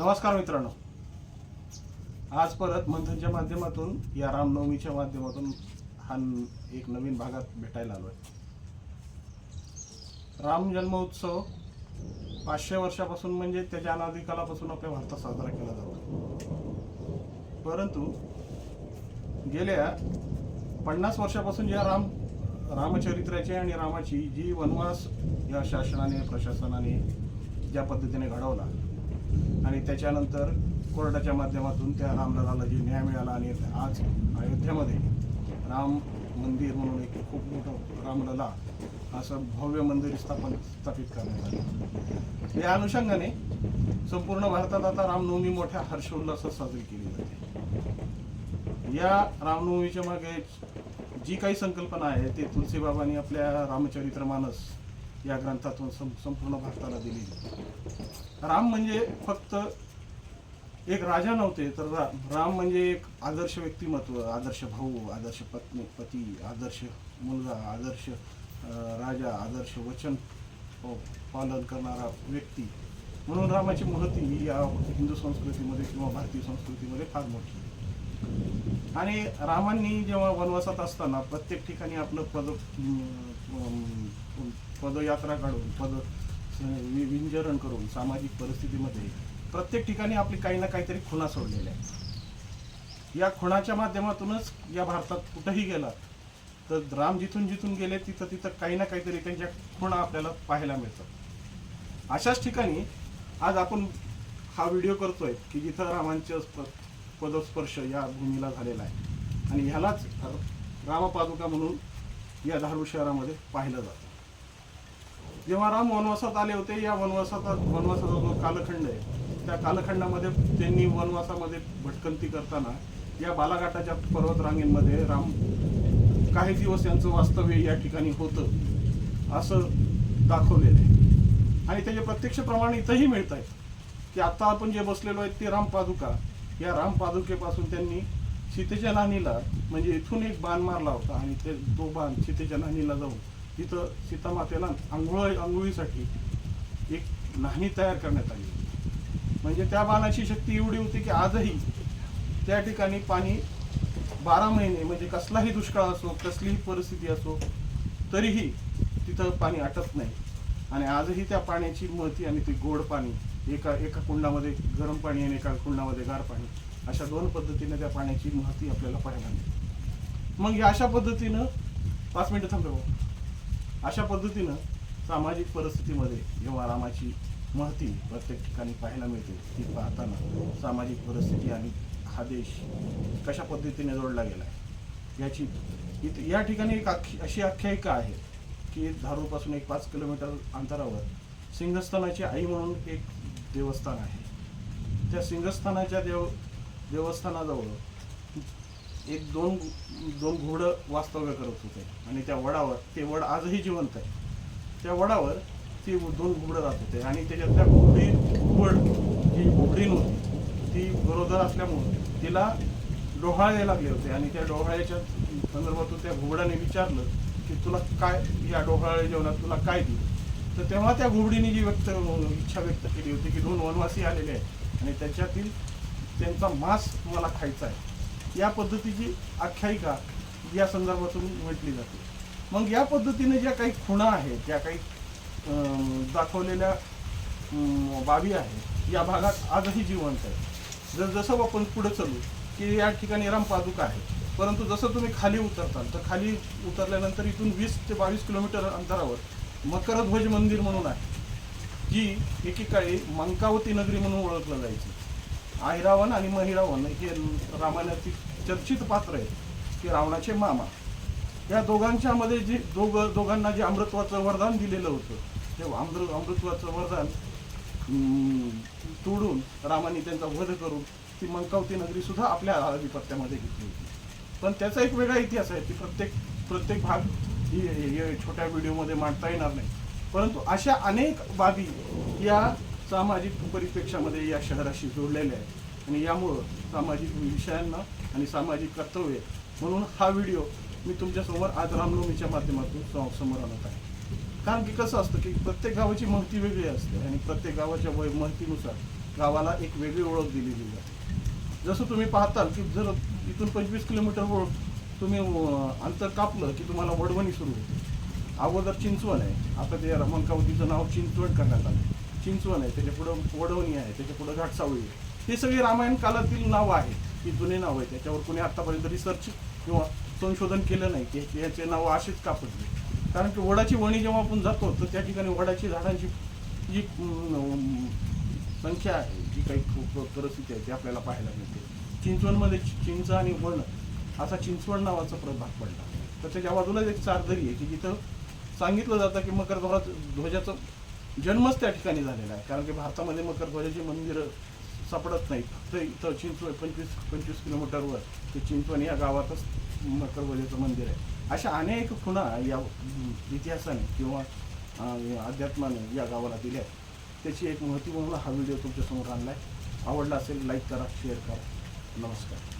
नमस्कार मित्रांनो. आज परत मंथनच्या माध्यमातून या रामनवमीच्या माध्यमातून हा एक नवीन भागात भेटायला आलो आहे राम जन्मोत्सव पाचशे वर्षापासून म्हणजे त्याच्या अनाधिकालापासून आपल्या भारतात साजरा केला जातो. परंतु गेल्या पन्नास वर्षापासून ज्या राम रामचरित्राची आणि रामाची जी वनवास या शासनाने प्रशासनाने ज्या पद्धतीने घडवला आणि त्याच्यानंतर कोर्टाच्या माध्यमातून त्या रामललाला जे न्याय मिळाला आणि आज अयोध्येमध्ये राम मंदिर म्हणून एक खूप मोठं रामलला असं भव्य मंदिर स्थापन स्थापित करण्यात आलं. या अनुषंगाने संपूर्ण भारतात आता रामनवमी मोठ्या हर्षोल्लासात साजरी केली जाते. या रामनवमीच्या मागे जी काही संकल्पना आहे ते तुलसीबाबांनी आपल्या रामचरित्र मानस या ग्रंथातून संपूर्ण भारताला दिली राम म्हणजे फक्त एक राजा नव्हते तर रा, राम म्हणजे एक आदर्श व्यक्तिमत्व आदर्श भाऊ आदर्श पत्नी पती आदर्श मुलगा आदर्श राजा आदर्श वचन हो, पालन करणारा व्यक्ती. म्हणून रामाची महती ही या हिंदू संस्कृतीमध्ये किंवा भारतीय संस्कृतीमध्ये फार मोठी आहे. आणि रामांनी जेव्हा वनवासात असताना प्रत्येक ठिकाणी आपलं पद पदयात्रा काढून पद विंजरण करून सामाजिक परिस्थितीमध्ये प्रत्येक ठिकाणी आपली काही ना काहीतरी खुणा सोडलेल्या आहेत या खुणाच्या माध्यमातूनच या भारतात कुठंही गेला तर राम जिथून जिथून गेले तिथं तिथं काही ना काहीतरी त्यांच्या खुणा आपल्याला पाहायला मिळतात. अशाच ठिकाणी आज आपण हा व्हिडिओ करतोय की जिथं रामांचं पदस्पर्श या भूमीला झालेला आहे. आणि ह्यालाच रामपादुका म्हणून या धारूर शहरामध्ये पाहिलं जातं. जेव्हा राम वनवासात आले होते या वनवासाचा वनवासाचा जो कालखंड आहे त्या कालखंडामध्ये त्यांनी वनवासामध्ये भटकंती करताना या बालाघाटाच्या पर्वतरांगेंमध्ये राम काही दिवस यांचं वास्तव्य या ठिकाणी होतं असं दाखवलेलं आहे. आणि त्याचे प्रत्यक्ष प्रमाण इथंही मिळत आहेत की आत्ता आपण जे बसलेलो आहेत ते राम पादुका. या राम पादुकेपासून त्यांनी सीतेच्या नाणीला म्हणजे इथून एक बाण मारला होता आणि ते तो बाण सीतेच्या नाणीला जाऊन तिथं सीतामातेला आंघोळ आंघोळीसाठी एक नाणी तयार करण्यात आली म्हणजे त्या बाणाची शक्ती एवढी होती की आजही त्या ठिकाणी पाणी बारा महिने म्हणजे कसलाही दुष्काळ असो कसलीही परिस्थिती असो तरीही तिथं पाणी आटत नाही. आणि आजही त्या पाण्याची महती आणि ते गोड पाणी एका एका कुंडामध्ये गरम पाणी आणि एका कुंडामध्ये गार पाणी अशा दोन पद्धतीने त्या पाण्याची महती आपल्याला पाहायला मिळते. मग या अशा पद्धतीनं पाच मिनिटं थांबतो. अशा पद्धतीनं सामाजिक परिस्थितीमध्ये जेव्हा रामाची महती प्रत्येक ठिकाणी पाहायला मिळते ती पाहताना सामाजिक परिस्थिती आणि हा देश कशा पद्धतीने जोडला गेला आहे? याची इथे या ठिकाणी एक आख्य अशी आख्यायिका आहे की धारूरपासून एक पाच किलोमीटर अंतरावर सिंहस्थानाची आई म्हणून एक देवस्थान आहे. त्या सिंहस्थानाच्या देव देवस्थानाजवळ एक दोन दोन घोडं वास्तव्य करत होते. आणि त्या वडावर ते वड आजही जिवंत आहे. त्या वडावर ती दोन घुबडं राहत होते. आणि त्याच्यातल्या घोडी घुबड जी घोबडी नव्हती ती गरोदर असल्यामुळं तिला डोहाळे लागले होते. आणि त्या डोहाळ्याच्या संदर्भातून त्या घुबडाने विचारलं की तुला काय या डोहाळे जेवणात तुला काय दिलं? तर तेव्हा त्या घोबडीने जी व्यक्त इच्छा व्यक्त केली होती की दोन वनवासी आलेले आहेत. आणि त्याच्यातील त्यांचा मांस मला खायचा आहे. या पद्धतीची आख्यायिका या संदर्भातून म्हटली जाते. मग या पद्धतीने ज्या काही खुणा आहेत ज्या काही दाखवलेल्या बाबी आहेत या भागात आजही जिवंत आहे जर जसं आपण पुढे चालू की या ठिकाणी रामपादुका आहे परंतु जसं तुम्ही खाली उतरताल तर खाली उतरल्यानंतर इथून वीस ते बावीस किलोमीटर अंतरावर मकरध्वज मंदिर म्हणून आहे जी एकेकाळी मंकावती नगरी म्हणून ओळखलं जायची. आहिरावण आणि महिरावण हे रामायणाची चर्चित पात्र आहे की रावणाचे मामा. या दोघांच्यामध्ये जे दोघ दोघांना जे अमृतत्वाचं वरदान दिलेलं होतं ते अमृत अमृतत्वाचं वरदान तोडून रामाने त्यांचा वध करून ती मंकावती नगरीसुद्धा आपल्या आधिपत्यामध्ये घेतली होती. पण त्याचा एक वेगळा इतिहास आहे की प्रत्येक प्रत्येक भाग ही छोट्या व्हिडिओमध्ये मांडता येणार नाही. परंतु अशा अनेक बाबी या सामाजिक परिप्रेक्षामध्ये या शहराशी जोडलेले आहेत. आणि यामुळं सामाजिक विषयांना आणि सामाजिक कर्तव्य म्हणून हा व्हिडिओ मी तुमच्यासमोर आज रामनवमीच्या माध्यमातून समोर आणत आहे. कारण की कसं असतं की प्रत्येक गावाची महती वेगळी असते आणि प्रत्येक गावाच्या वय महतीनुसार गावाला एक वेगळी ओळख दिलेली जाते जसं तुम्ही पाहताल की जर इथून पंचवीस किलोमीटरवर तुम्ही अंतर कापलं की तुम्हाला वडवणी सुरू होते. अगोदर चिंचवण आहे. आता ते रमणकावतीचं नाव चिंचवण करण्यात आलं. चिंचवण आहे त्याच्या पुढं वडवणी आहे त्याच्या पुढं घाटसावळी आहे. हे सगळी रामायण काळातील नावं आहेत ही जुने नावं आहे. त्याच्यावर कोणी आत्तापर्यंत रिसर्च किंवा संशोधन केलं नाही की याचे नावं असेच का पडले कारण की वडाची वणी जेव्हा आपण जातो तर त्या ठिकाणी वडाची झाडांची जी संख्या आहे जी काही परिस्थिती आहे ती आपल्याला पाहायला मिळते. चिंचवणमध्ये चि- चिंच आणि वण असा चिंचवण नावाचा प्रभाग पडला. तर त्याच्या बाजूलाच एक चारदरी आहे की जिथं सांगितलं जातं की मकर ध्वजाचं जन्मच त्या ठिकाणी झालेला आहे. कारण की भारतामध्ये मकर ध्वजाची मंदिरं सापडत नाहीत फक्त इथं चिंचवण पंचवीस पंचवीस किलोमीटरवर ते चिंचवण या गावातच मकर ध्वजाचं मंदिर आहे. अशा अनेक खुणा या इतिहासाने किंवा अध्यात्माने या गावाला दिल्या आहेत. त्याची एक महती म्हणून हा व्हिडिओ तुमच्यासमोर आणला आहे आवडला असेल लाईक करा शेअर करा. नमस्कार.